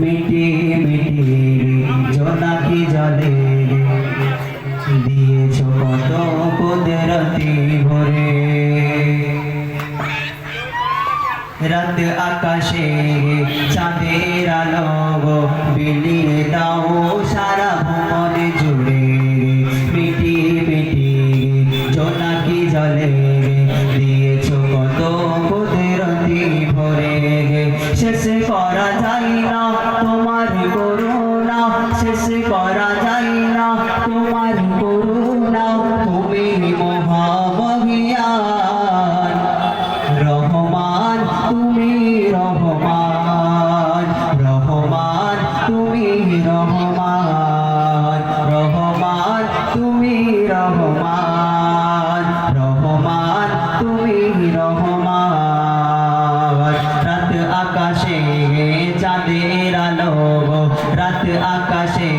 মিটি মিটি জোনাকি জলে? দিয়েছ কত কুদরতি ভরে। রাত আকাশে চাঁদের আলো বিলিয়ে দাও সারা ভুবন জুড়ে। মিটি মিটি জোনাকি জলে? দিয়েছ শেষ করা না, তোমার করুণা। শেষ করা যায় না, তোমার করুণা। তুমি মহামহিয়ান, রহমান, তুমি রহমান। রহমান, তুমি রহমান। রহমান, তুমি রহমান। রহমান, তুমি রহমান। চাঁদের আলো রাত আকাশে